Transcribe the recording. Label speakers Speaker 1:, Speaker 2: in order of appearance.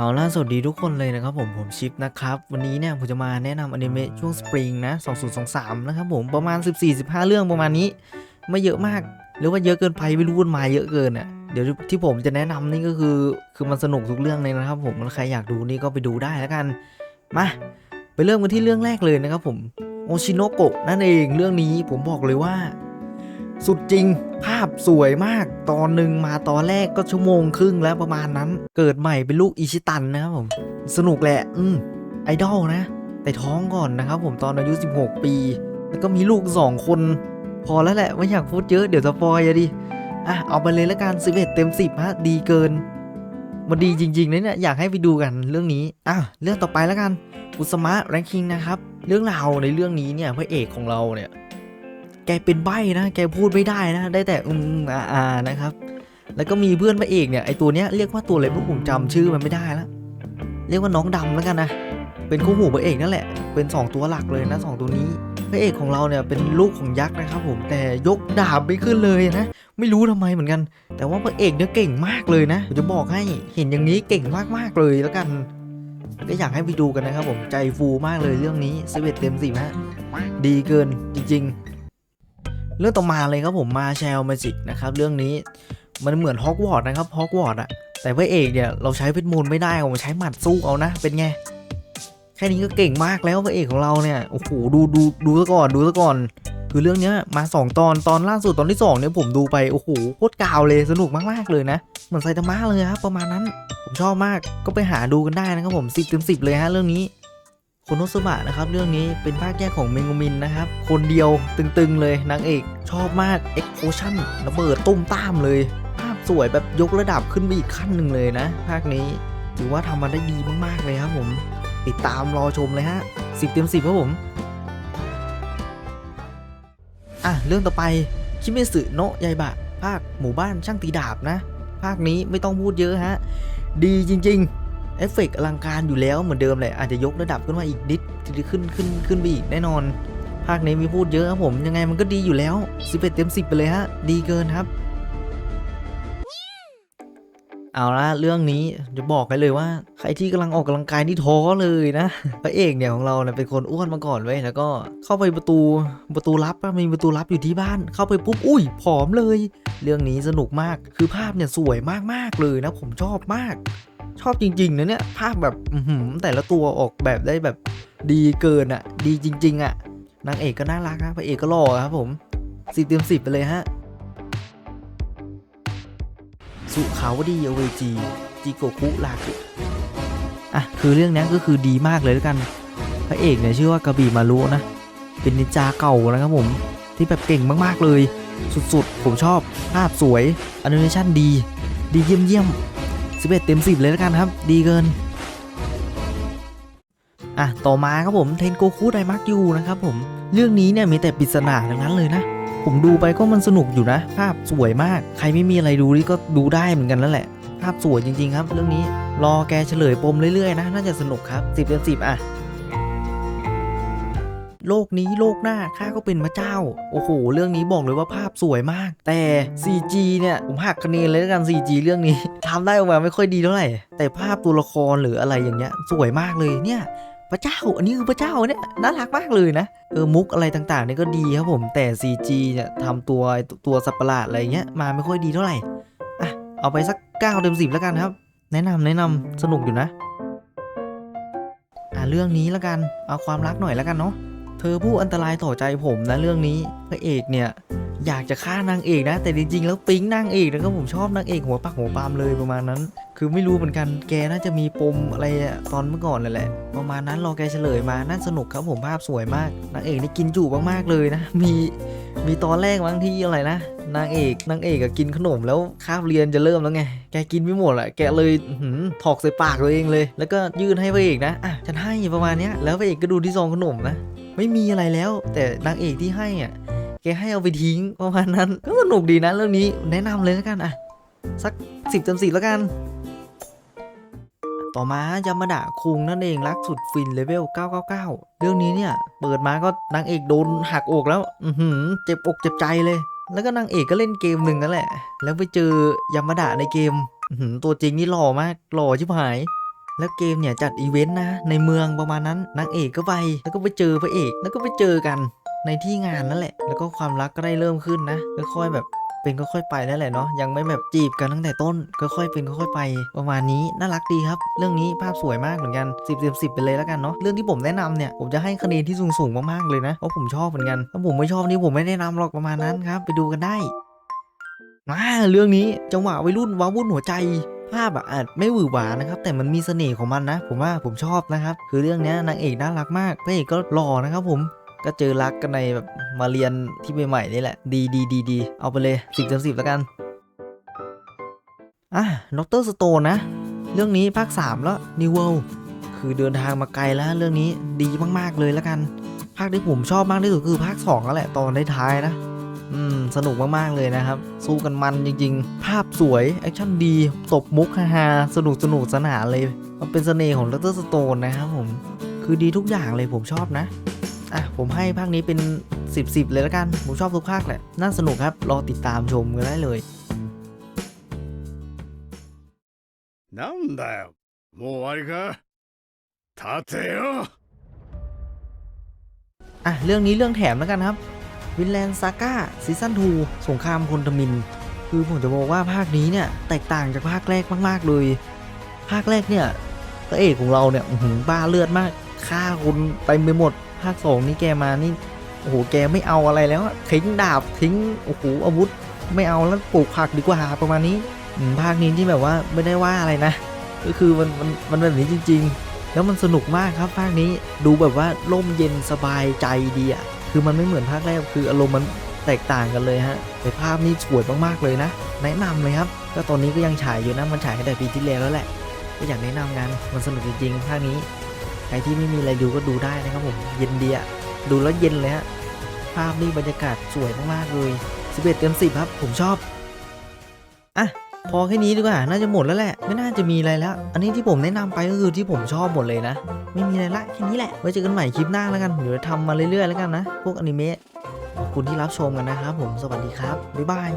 Speaker 1: เอาล่าสวัสดีทุกคนเลยนะครับผมผมชิปนะครับ วันนี้เนี่ยผมจะมาแนะนำอนิเมะช่วงสปริงนะ 2023 นะครับผมประมาณ 14-15 เรื่องประมาณนี้ ไม่เยอะมาก หรือว่าเยอะเกินไปไม่รู้มันมาเยอะเกินอะเดี๋ยวที่ผมจะแนะนำนี่ก็คือ คือมันสนุกทุกเรื่องเลยนะครับ ผมใครอยากดูนี่ก็ไปดูได้แล้วกันมาไปเริ่มกันที่เรื่องแรกเลยนะครับผมโอชิโนโกะนั่นเองเรื่องนี้ผมบอกเลยว่า สุดจริง ภาพสวยมาก ตอนหนึ่งมาตอนแรกก็ชั่วโมงครึ่งแล้วประมาณนั้น เกิดใหม่เป็นลูกอิชิตันนะครับผม สนุกแหละ อืมไอดอลนะ แต่ท้องก่อนนะครับผมตอนอายุ 16 ปี แล้วก็มีลูก 2 คน พอแล้วแหละ ไม่อยากพูดเยอะ เดี๋ยวสปอยอะดิ อะ เอาไปเลยละกัน 11 เต็ม 10ฮะดีเกิน มันดีจริงๆนะเนี่ยอยากให้ไปดูกันเรื่องนี้ อะเรื่องต่อไปแล้วกันอุสมะแรงคิงนะครับ เรื่องราวในเรื่องนี้เนี่ยพระเอกของเราเนี่ย แกเป็นใบ้นะ แกพูดไม่ได้นะ ได้แต่อืมอ่าอานะครับ แล้วก็มีเพื่อนพระเอกเนี่ย ไอตัวเนี้ยเรียกว่าตัวอะไรพวกผมจำชื่อมันไม่ได้แล้วเรียกว่าน้องดำแล้วกันนะ เป็นคู่หูพระเอกนั่นแหละ เป็น 2 ตัวหลักเลยนะสองตัวนี้ พระเอกของเราเนี่ยเป็นลูกของยักษ์นะครับผม แต่ยกดาบไม่ขึ้นเลยนะ ไม่รู้ทำไมเหมือนกัน แต่ว่าพระเอกเนี่ยเก่งมากเลยนะ ผมจะบอกให้ เห็นอย่างนี้เก่งมากๆเลยแล้วกันก็อยากให้ไปดูกันนะครับผมใจฟูมากเลยเรื่องนี้สเวตเต็มสิบฮะดีเกินจริง ๆ เรื่องต่อมาเลยครับผมมาแชลแมจิกนะครับเรื่องนี้มันเหมือนฮอกวอตส์นะครับฮอกวอตส์อะแต่พระเอกเนี่ยเราใช้เวทมนต์ไม่ได้ผมใช้หมัดสู้เอานะ เป็นไง แค่นี้ก็เก่งมากแล้วพระเอกของเราเนี่ยโอ้โหดูดูดูซะก่อนดูซะก่อน คือเรื่องเนี้ยมา 2 ตอนตอนล่าสุดตอนที่2เนี่ยผมดูไปโอ้โหโคตรกาวเลยสนุกมากๆเลยนะ เหมือนไซตามะเลยครับประมาณนั้น ผมชอบมากก็ไปหาดูกันได้นะครับผม10เต็ม10เลยฮะเรื่องนี้ โคโนสุบะนะครับเรื่องนี้เป็นภาคแยกของเมงโมินนะครับ คนเดียวตึงๆเลยนางเอก ชอบมากเอ็กโพชั่นระเบิดตุ้มตามเลย ภาพสวยแบบยกระดับขึ้นไปอีกขั้นหนึ่งเลยนะ ภาคนี้ถือว่าทำมาได้ดีมากๆเลยครับผม ติดตามรอชมเลยฮะ10เต็ม10ครับผมอะเรื่องต่อไปคิเมสึโนะยายบะ ภาคหมู่บ้านช่างตีดาบนะ ภาคนี้ไม่ต้องพูดเยอะฮะ ดีจริง ๆ เอฟเฟกต์อลังการอยู่แล้วเหมือนเดิมแหละอาจจะยกระดับขึ้นมาอีกนิดจะขึ้นขึ้นขึ้นไปอีกแน่นอน ภาคนี้มีพูดเยอะครับผมยังไงมันก็ดีอยู่แล้ว 11 เต็ม 10 ไปเลยฮะ ดีเกินครับ เอาละเรื่องนี้จะบอกให้เลยว่า ใครที่กำลังออกกำลังกายนี่ท้อเลยนะพระเอกเนี่ยของเราเนี่ยเป็นคนอ้วนมาก่อนไว้แล้วก็เข้าไปประตูประตูลับมีประตูลับอยู่ที่บ้าน เข้าไปปุ๊บอุ้ยผอมเลย เรื่องนี้สนุกมากคือภาพเนี่ยสวยมากๆเลยนะผมชอบมาก ชอบจริงๆนะเนี่ยภาพแบบแต่ละตัวออกแบบได้แบบดีเกินอะดีจริง ๆอะนางเอกก็น่ารักนะพระเอกก็หล่อครับผมสิบเต็มสิบไปเลยฮะ สุขาวดีอเวจีจิโกคุลากุอะคือเรื่องนี้ก็คือดีมากเลยแล้วกัน พระเอกเนี่ยชื่อว่ากระบี่มารุนะ เป็นนินจาเก่านะครับผม ที่แบบเก่งมากๆเลย สุดๆ ผมชอบภาพสวยอนิเมชันดี ดีเยี่ยมเยี่ยมๆ 11 เต็ม 10 เลยแล้วกันครับ ดีเกิน อะ ต่อมาครับผมเทนโกคุไดมักยูนะครับผมเรื่องนี้เนี่ยมีแต่ปริศนาทั้งนั้นเลยนะ ผมดูไปก็มันสนุกอยู่นะ ภาพสวยมาก ใครไม่มีอะไรดูนี่ก็ดูได้เหมือนกันแล้วแหละ ภาพสวยจริง ๆ ครับ เรื่องนี้รอแกเฉลยปมเรื่อยๆนะ น่าจะสนุกครับ10เต็ม10 อะ โลกนี้โลกหน้าข้าก็เป็นพระเจ้า โอ้โห เรื่องนี้บอกเลยว่าภาพสวยมาก แต่ CG เนี่ย ผมหักคะแนนเลยแล้วกัน CG เรื่องนี้ทำได้ออกมาไม่ค่อยดีเท่าไหร่ แต่ภาพตัวละครหรืออะไรอย่างเงี้ย สวยมากเลยเนี่ยพระเจ้า อันนี้คือพระเจ้าเนี่ยน่ารักมากเลยนะ เออ มุกอะไรต่างๆเนี่ยก็ดีครับผม แต่ CG เนี่ยทำตัวตัวสัตว์ประหลาดอะไรเงี้ยมาไม่ค่อยดีเท่าไหร่ อะ เอาไปสัก9เต็ม10 แล้วกันครับ แนะนำแนะนำสนุกอยู่นะ อะเรื่องนี้แล้วกัน เอาความรักหน่อยแล้วกันเนาะ เธอผู้อันตรายต่อใจผมนะเรื่องนี้พระเอกเนี่ยอยากจะฆ่านางเอกนะ แต่จริงๆ แล้วปิ๊งนางเอกนะครับผมชอบนางเอกหัวปักหัวปามเลยประมาณนั้น คือไม่รู้เหมือนกันแกน่าจะมีปมอะไรตอนเมื่อก่อนเลยแหละ ประมาณนั้นรอแกเฉลยมาน่าสนุกครับผมภาพสวยมากนางเอกนี่กินจุมากๆเลยนะ มีมีตอนแรกบางที่อะไรนะนางเอกนางเอกอะกินขนมแล้วคาบเรียนจะเริ่มแล้วไง แกกินไม่หมดอะแกเลยหือถอกใส่ปากตัวเองเลย แล้วก็ยื่นให้พระเอกนะอะฉันให้ประมาณนี้แล้วพระเอกก็ดูที่ซองขนมนะ ไม่มีอะไรแล้ว แต่นางเอกที่ให้อะแกให้เอาไปทิ้งประมาณนั้น ก็สนุกดีนะเรื่องนี้แนะนำเลยแล้วกันอะสักสิบเต็มสิบแล้วกัน ต่อมายามาดะคุงนั่นเองรักสุดฟินเลเวล 999 เรื่องนี้เนี่ย เปิดมาก็นางเอกโดนหักอกแล้ว อือหือเจ็บอกเจ็บใจเลย แล้วก็นางเอกก็เล่นเกมหนึ่งนั่นแหละ แล้วไปเจอยามาดะในเกมตัวจริงนี่หล่อมากหล่อชิบหาย แล้วเกมเนี่ยจัดอีเวนต์นะในเมืองประมาณนั้นนางเอกก็ไปแล้วก็ไปเจอพระเอก แล้วก็ไปเจอกันในที่งานนั่นแหละ แล้วก็ความรักก็ได้เริ่มขึ้นนะค่อยๆแบบเป็นค่อยๆไปนั่นแหละเนาะยังไม่แบบจีบกันตั้งแต่ต้นค่อยๆเป็นค่อยๆไป ประมาณนี้น่ารักดีครับ เรื่องนี้ภาพสวยมากเหมือนกัน10เต็ม10ไปเลยแล้วกันเนาะเรื่องที่ผมแนะนำเนี่ยผมจะให้คะแนนที่สูงๆมากๆเลยนะเพราะผมชอบเหมือนกันถ้าผมไม่ชอบนี่ผมไม่แนะนำหรอกประมาณนั้นครับ ไปดูกันได้มาเรื่องนี้จังหวะวัยรุ่นว้าวุ่นหัวใจ ภาพอะอาจไม่หวือหวานะครับ แต่มันมีเสน่ห์ของมันนะ ผมว่าผมชอบนะครับ คือเรื่องนี้นางเอกน่ารักมากพระเอกก็หล่อนะครับผมก็เจอรักกันในแบบมาเรียนที่ใหม่ๆนี่แหละ ดีดีดีดีเอาไปเลยสิบเต็มสิบแล้วกันอะด็อกเตอร์สโตนนะ เรื่องนี้ภาค 3 แล้วนิวเวลคือเดินทางมาไกลแล้วเรื่องนี้ดีมากๆเลยแล้วกัน ภาคที่ผมชอบมากที่สุดคือภาค2แล้วแหละตอนท้ายๆนะ อืม สนุกมากๆเลยนะครับ สู้กันมันจริงๆ ภาพสวย แอคชั่นดี ตบมุกฮาๆสนุกสนุกสนานเลย มันเป็นเสน่ห์ของด็อกเตอร์สโตนนะครับผม คือดีทุกอย่างเลยผมชอบนะ อ่ะ ผมให้ภาคนี้เป็น 10 10 เลยแล้วกัน ผมชอบทุกภาคแหละ น่าสนุกครับ รอติดตามชมกันได้เลย
Speaker 2: なんだよもう終わりか立てよ
Speaker 1: อ่ะ เรื่องนี้เรื่องแถมแล้วกันครับ วินแลนด์ซาก้าซีซั่น2สงครามคนทมิน คือผมจะบอกว่าภาคนี้เนี่ย แตกต่างจากภาคแรกมากๆเลย ภาคแรกเนี่ยพระเอกของเราเนี่ยหืบ้าเลือดมากฆ่าคนเต็มไปหมด ภาคสองนี่แกมานี่โอ้โหแกไม่เอาอะไรแล้วทิ้งดาบทิ้งโอ้โหอาวุธ ไม่เอาแล้วปลูกผักดีกว่าประมาณนี้ภาคนี้ที่แบบว่าไม่ได้ว่าอะไรนะ ก็คือมันมันมันแบบนี้จริง ๆ แล้วมันสนุกมากครับภาคนี้ดูแบบว่าร่มเย็นสบายใจดีอะ คือมันไม่เหมือนภาคแรกคืออารมณ์มันแตกต่างกันเลยฮะแต่ภาพนี่สวยมากๆเลยนะแนะนำเลยครับก็ตอนนี้ก็ยังฉายอยู่นะมันฉายตั้งแต่ปีที่แล้วแล้วแหละ ก็อยากแนะนำกันมันสนุกจริงๆภาคนี้ใครที่ไม่มีอะไรดูก็ดูได้นะครับผมเย็นดีอะดูแล้วเย็นเลยฮะภาพนี่บรรยากาศสวยมากๆเลย11เต็ม10ครับผมชอบอะ พอแค่นี้ดีกว่า น่าจะหมดแล้วแหละ ไม่น่าจะมีอะไรแล้ว อันนี้ที่ผมแนะนำไปก็คือที่ผมชอบหมดเลยนะ ไม่มีอะไรละแค่นี้แหละ ไว้เจอกันใหม่คลิปหน้าแล้วกัน เดี๋ยวทำมาเรื่อยๆแล้วกันนะ พวกอนิเมะ ขอบคุณที่รับชมกันนะครับผม สวัสดีครับ บ๊ายบาย